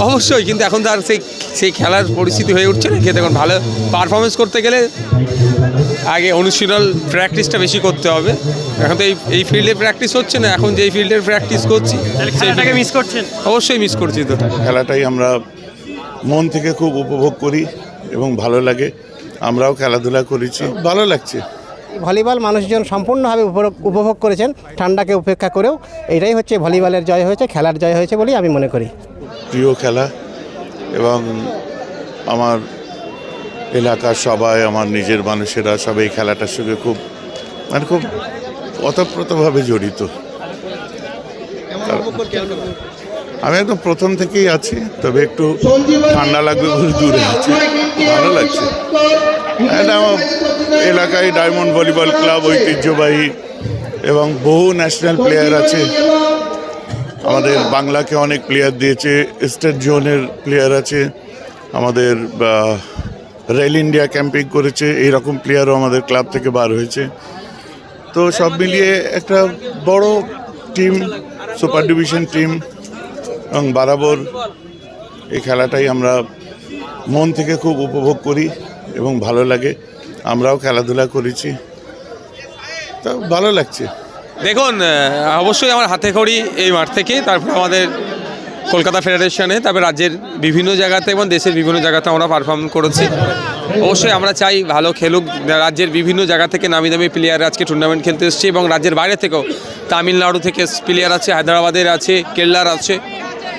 অবশ্যই কিন্তু এখন তো আর সেই সেই খেলার পরিস্থিতি হয়ে উঠছে না। খেতে এখন ভালো পারফরমেন্স করতে গেলে আগে অনুশীলন প্র্যাকটিসটা বেশি করতে হবে। এখন তো এই এই ফিল্ডে প্র্যাকটিস হচ্ছে না এখন যেই ফিল্ডের প্র্যাকটিস করছি মিস করছেন? অবশ্যই মিস করছি তো। খেলাটাই আমরা মন থেকে খুব উপভোগ করি এবং ভালো লাগে। আমরাও খেলাধুলা করেছি ভালো লাগছে। ভলিবল মানুষজন সম্পূর্ণভাবে উপভোগ- উপভোগ করেছেন ঠান্ডাকে উপেক্ষা করেও। এটাই হচ্ছে ভলিবলের জয় হয়েছে খেলার জয় হয়েছে বলেই আমি মনে করি। প্রিয় খেলা এবং আমার এলাকার সবাই, আমার নিজের মানুষেরা সবাই এই খেলাটার সঙ্গে খুব মানে খুব ওতপ্রোতভাবে জড়িত। আমি একদম প্রথম থেকেই আছি, তবে একটু ঠান্ডা লাগবে বলে দূরে আছি। ভালো লাগছে। এটা আমার এলাকায় ডায়মন্ড ভলিবল ক্লাব ঐতিহ্যবাহী এবং বহু ন্যাশনাল প্লেয়ার আছে। আমাদের বাংলাকে অনেক প্লেয়ার দিয়েছে স্টেট জোনের প্লেয়ার আছে, আমাদের রেল ইন্ডিয়া ক্যাম্পিং করেছে, এইরকম প্লেয়ারও আমাদের ক্লাব থেকে বার হয়েছে। তো সব মিলিয়ে একটা বড় টিম সুপার ডিভিশন টিম এবং বারাবর এই খেলাটাই আমরা মন থেকে খুব উপভোগ করি এবং ভালো লাগে। আমরাও খেলাধুলা করেছি। তা ভালো লাগছে। দেখুন অবশ্যই আমার হাতে খড়ি এই মাঠ থেকে, তারপর আমাদের কলকাতা ফেডারেশনে, তারপর রাজ্যের বিভিন্ন জায়গাতে এবং দেশের বিভিন্ন জায়গাতে আমরা পারফর্ম করেছি। অবশ্যই আমরা চাই ভালো খেলুক, রাজ্যের বিভিন্ন জায়গা থেকে নামি দামি প্লেয়ার আজকে টুর্নামেন্ট খেলতে এসছে এবং রাজ্যের বাইরে থেকেও তামিলনাড়ু থেকে প্লেয়ার আছে, হায়দ্রাবাদের আছে, কেরলার আছে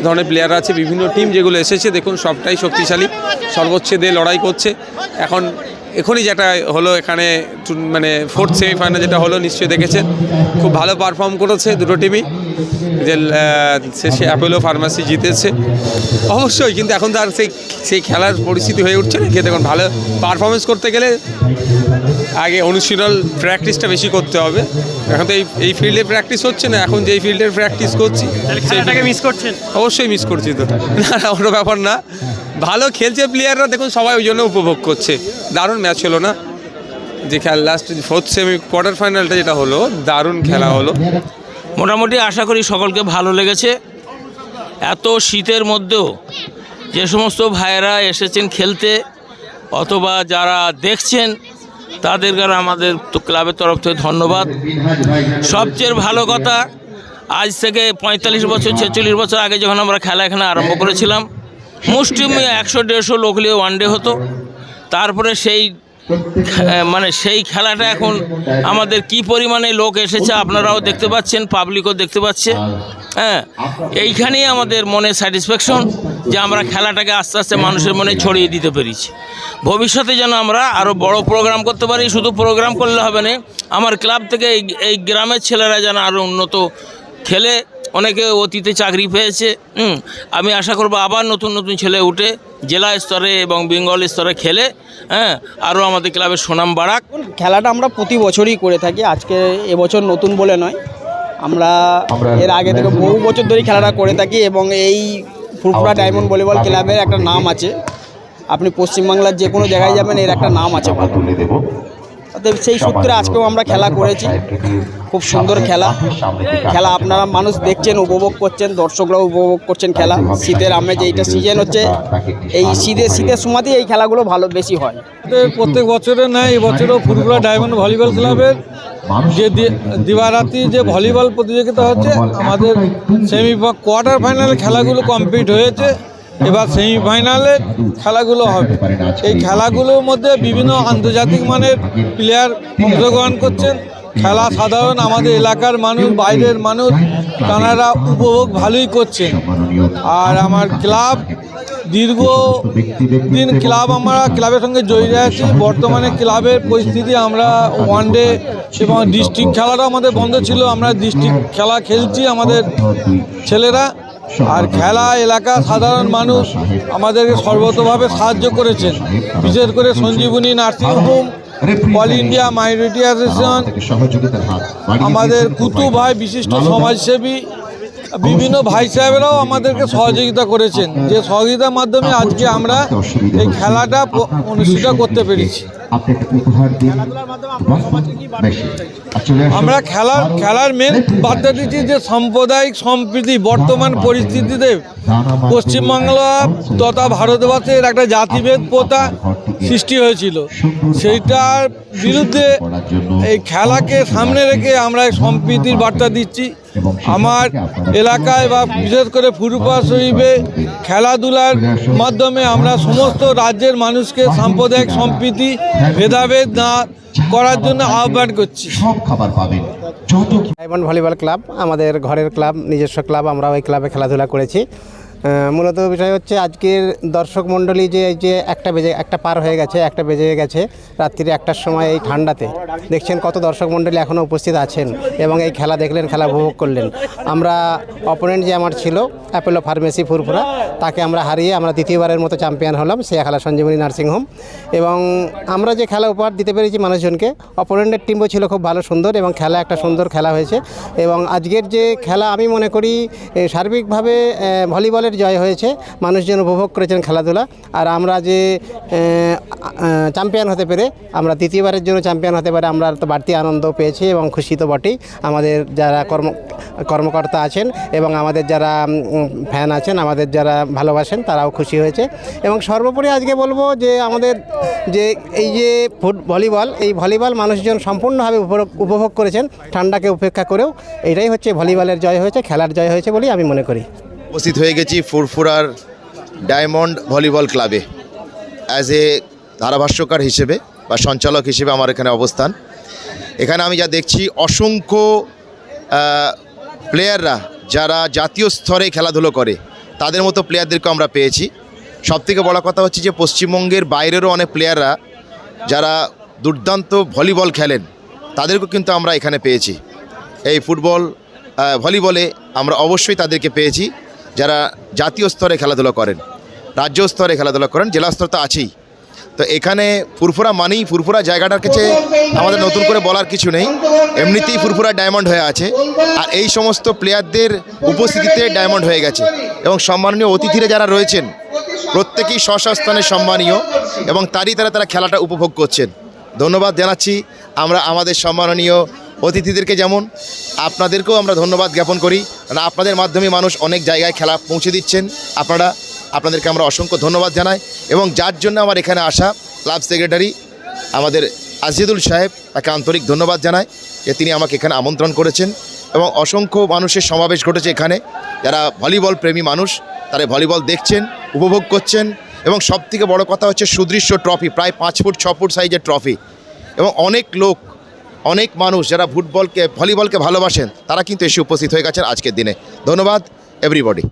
ধরনের প্লেয়ার আছে, বিভিন্ন টিম যেগুলো এসেছে, দেখুন সবটাই শক্তিশালী। সর্বোচ্চ দিয়ে লড়াই করছে। এখন এখনই যেটা হলো এখানে মানে ফোর্থ সেমিফাইনাল যেটা হলো নিশ্চয়ই দেখেছেন। খুব ভালো পারফর্ম করেছে দুটো টিমই যে শেষে অ্যাপোলো ফার্মাসি জিতেছে। অবশ্যই কিন্তু এখন তো আর সেই সেই খেলার পরিস্থিতি হয়ে উঠছে না। কিন্তু এখন ভালো পারফরমেন্স করতে গেলে আগে অনুশীলন প্র্যাকটিসটা বেশি করতে হবে। এখন তো এই এই ফিল্ডে প্র্যাকটিস হচ্ছে না। এখন যেই ফিল্ডের প্র্যাকটিস করছি মিস করছেন? অবশ্যই মিস করছি তো না না ওটা ব্যাপার না। ভালো খেলছে প্লেয়াররা দেখুন সবাই ওই জন্য উপভোগ করছে। দারুণ ম্যাচ হলো না? যে খেলা লাস্ট ফোর্থ সেমি কোয়ার্টার ফাইনালটা যেটা হলো, দারুণ খেলা হলো। মোটামুটি আশা করি সকলকে ভালো লেগেছে। এত শীতের মধ্যেও যে সমস্ত ভাইয়েরা এসেছেন খেলতে, অথবা যারা দেখছেন, তাদেরকে আমাদের ক্লাবের তরফ থেকে ধন্যবাদ। সবচেয়ে ভালো কথা, আজ থেকে পঁয়তাল্লিশ বছর, ছেচল্লিশ বছর আগে যখন আমরা খেলা এখানে আরম্ভ করেছিলাম মুষ্টিম একশো দেড়শো লোক নিয়ে ওয়ান ডে হতো। তারপরে সেই মানে সেই খেলাটা এখন আমাদের কি পরিমাণে লোক এসেছে আপনারাও দেখতে পাচ্ছেন পাবলিকও দেখতে পাচ্ছে। হ্যাঁ এইখানেই আমাদের মনে স্যাটিসফ্যাকশন যে আমরা খেলাটাকে আস্তে আস্তে মানুষের মনে ছড়িয়ে দিতে পেরেছি। ভবিষ্যতে যেন আমরা আরও বড় প্রোগ্রাম করতে পারি, শুধু প্রোগ্রাম করলে হবে না, আমার ক্লাব থেকে এই এই গ্রামের ছেলেরা যেন আরও উন্নত খেলে অনেকে অতীতে চাকরি পেয়েছে হুম আমি আশা করব আবার নতুন নতুন ছেলে উঠে জেলা স্তরে এবং বেঙ্গল স্তরে খেলে হ্যাঁ আরও আমাদের ক্লাবের সুনাম বাড়াক। খেলাটা আমরা প্রতি বছরই করে থাকি আজকে এবছর নতুন বলে নয়। আমরা এর আগে থেকে বহু বছর ধরেই খেলাটা করে থাকি এবং এই ফুরফুরা ডায়মন্ড ভলিবল ক্লাবের একটা নাম আছে। আপনি পশ্চিমবাংলার যে কোনো জায়গায় যাবেন এর একটা নাম আছে ভালো অতএব সেই সূত্রে আজকেও আমরা খেলা করেছি। খুব সুন্দর খেলা। খেলা আপনারা মানুষ দেখছেন উপভোগ করছেন দর্শকরাও উপভোগ করছেন খেলা। শীতের আমেজ এইটা সিজন হচ্ছে। এই শীতের শীতের সময়তেই এই খেলাগুলো ভালো বেশি হয়। প্রত্যেক বছরে নেয় এবছরও ফুরফুরা ডায়মন্ড ভলিবল ক্লাবের যে দি- দিবারাতি যে ভলিবল প্রতিযোগিতা হচ্ছে আমাদের সেমি কোয়ার্টার ফাইনাল খেলাগুলো কমপ্লিট হয়েছে। এবার সেমিফাইনালে খেলাগুলো হবে। এই খেলাগুলোর মধ্যে বিভিন্ন আন্তর্জাতিক মানের প্লেয়ার অংশগ্রহণ করছেন। খেলা সাধারণ আমাদের এলাকার মানুষ, বাইরের মানুষ, তারা উপভোগ ভালোই করছেন। আর আমার ক্লাব দীর্ঘ দিন ক্লাব আমরা ক্লাবের সঙ্গে জড়িয়ে আছি। বর্তমানে ক্লাবের পরিস্থিতি আমরা ওয়ান ডে এবং ডিস্ট্রিক্ট খেলাটা আমাদের বন্ধ ছিল। আমরা ডিস্ট্রিক্ট খেলা খেলছি আমাদের ছেলেরা। আর খেলা এলাকা সাধারণ মানুষ আমাদেরকে সর্বতভাবে সাহায্য করেছেন। বিশেষ করে Sanjeevani nursing home all India minority association আমাদের কুতু ভাই বিশিষ্ট সমাজসেবী বিভিন্ন ভাই সাহেবেরাও আমাদেরকে সহযোগিতা করেছেন। যে সহযোগিতার মাধ্যমে আজকে আমরা এই খেলাটা অনুষ্ঠিত করতে পেরেছি। আমরা খেলার খেলার মেন বার্তা দিচ্ছি যে সাম্প্রদায়িক সম্প্রীতি বর্তমান পরিস্থিতিতে পশ্চিমবাংলা তথা ভারতবর্ষের একটা জাতিভেদ প্রথা সৃষ্টি হয়েছিল। সেইটার বিরুদ্ধে এই খেলাকে সামনে রেখে আমরা এই সম্প্রীতির বার্তা দিচ্ছি। আমার এলাকায় বা বিশেষ করে ফুরুপা শরীফে খেলাধুলার মাধ্যমে আমরা সমস্ত রাজ্যের মানুষকে সাম্প্রদায়িক সম্প্রীতি ভেদাভেদ না করার জন্য আহ্বান করছি। সব খাবার পাবেন। ডায়মন্ড ভলিবল ক্লাব আমাদের ঘরের ক্লাব নিজস্ব ক্লাব আমরা ওই ক্লাবে খেলাধুলা করেছি। মূলত বিষয় হচ্ছে আজকের দর্শক মণ্ডলী যে এই যে একটা বেজে একটা পার হয়ে গেছে একটা বেজে গেছে রাত্রিরে একটার সময় এই ঠান্ডাতে। দেখছেন কত দর্শক মণ্ডলী এখনও উপস্থিত আছেন এবং এই খেলা দেখলেন খেলা উপভোগ করলেন। আমরা অপোনেন্ট যে আমার ছিল অ্যাপেলো ফার্মেসি ফুরফুরা তাকে আমরা হারিয়ে আমরা দ্বিতীয়বারের মতো চ্যাম্পিয়ন হলাম খেলা সঞ্জীবনী নার্সিংহোম। এবং আমরা যে খেলা উপহার দিতে পেরেছি মানুষজনকে অপোনেন্টের টিমও ছিল খুব ভালো সুন্দর এবং খেলা একটা সুন্দর খেলা হয়েছে। এবং আজকের যে খেলা আমি মনে করি সার্বিকভাবে এ, ভলিবলের জয় হয়েছে। মানুষজন উপভোগ করেছেন খেলাধুলা। আর আমরা যে চ্যাম্পিয়ন হতে পেরে, আমরা দ্বিতীয়বারের জন্য চ্যাম্পিয়ন হতে পারে আমরা তো বাড়তি আনন্দ পেয়েছি এবং খুশি তো বটেই। আমাদের যারা কর্ম, কর্মকর্তা আছেন এবং আমাদের যারা ফ্যান আছেন, আমাদের যারা ভালোবাসেন, তারাও খুশি হয়েছে। এবং সর্বোপরি আজকে বলব যে, আমাদের যে, এই যে ফুট, ভলিবল, এই ভলিবল মানুষজন সম্পূর্ণভাবে উপভোগ করেছেন। ঠান্ডাকে উপেক্ষা করেও, এটাই হচ্ছে ভলিবলের জয় হয়েছে, খেলার জয় হয়েছে বলেই আমি মনে করি। উপস্থিত হয়ে গেছি ফুরফুরার ডায়মন্ড ভলিবল ক্লাবে অ্যাজ এ ধারাভাষ্যকার হিসেবে বা সঞ্চালক হিসেবে আমার এখানে অবস্থান। এখানে আমি যা দেখছি, অসংখ্য প্লেয়াররা যারা জাতীয় স্তরে খেলাধুলো করে, তাদের মতো প্লেয়ারদেরকে আমরা পেয়েছি। সবথেকে বড় কথা হচ্ছে যে পশ্চিমবঙ্গের বাইরেরও অনেক প্লেয়াররা যারা দুর্দান্ত ভলিবল খেলেন, তাদেরকেও কিন্তু আমরা এখানে পেয়েছি। এই ফুটবল ভলিবলে আমরা অবশ্যই তাদেরকে পেয়েছি। যারা জাতীয় স্তরে খেলাধুলা করেন, রাজ্য স্তরে খেলাধুলা করেন, জেলা স্তর তো আছেই। তো এখানে ফুরফুরা মানেই ফুরফুরা জায়গাটার কাছে আমাদের নতুন করে বলার কিছু নেই। এমনিতেই ফুরফুরা ডায়মন্ড হয়ে আছে আর এই সমস্ত প্লেয়ারদের উপস্থিতিতে ডায়মন্ড হয়ে গেছে এবং সম্মাননীয় অতিথিরা যারা রয়েছেন, প্রত্যেকেই স্ব স্ব স্থানে সম্মানীয় এবং তারই তারা তারা খেলাটা উপভোগ করছেন। ধন্যবাদ জানাচ্ছি। আমরা আমাদের সম্মাননীয় অতিথিদেরকে যেমন আপনাদেরকেও আমরা ধন্যবাদ জ্ঞাপন করি। কারণ আপনাদের মাধ্যমে মানুষ অনেক জায়গায় খেলা পৌঁছে দিচ্ছেন। আপনারা, আপনাদেরকে আমরা অসংখ্য ধন্যবাদ জানাই এবং যার জন্য আমার এখানে আসা ক্লাব সেক্রেটারি আমাদের আজিদুল সাহেব, তাকে আন্তরিক ধন্যবাদ জানাই যে তিনি আমাকে এখানে আমন্ত্রণ করেছেন এবং অসংখ্য মানুষের সমাবেশ ঘটেছে এখানে। যারা ভলিবল প্রেমী মানুষ, তারা ভলিবল দেখছেন, উপভোগ করছেন এবং সবথেকে বড় কথা হচ্ছে সুদৃশ্য ট্রফি, প্রায় পাঁচ ফুট, ছ ফুট সাইজের ট্রফি। এবং অনেক লোক অনেক মানুষ যারা ফুটবলকে, ভলিবলকে ভালোবাসেন, তারা কিন্তু এসে উপস্থিত হয়ে গেছেন আজকের দিনে। ধন্যবাদ এভরিবডি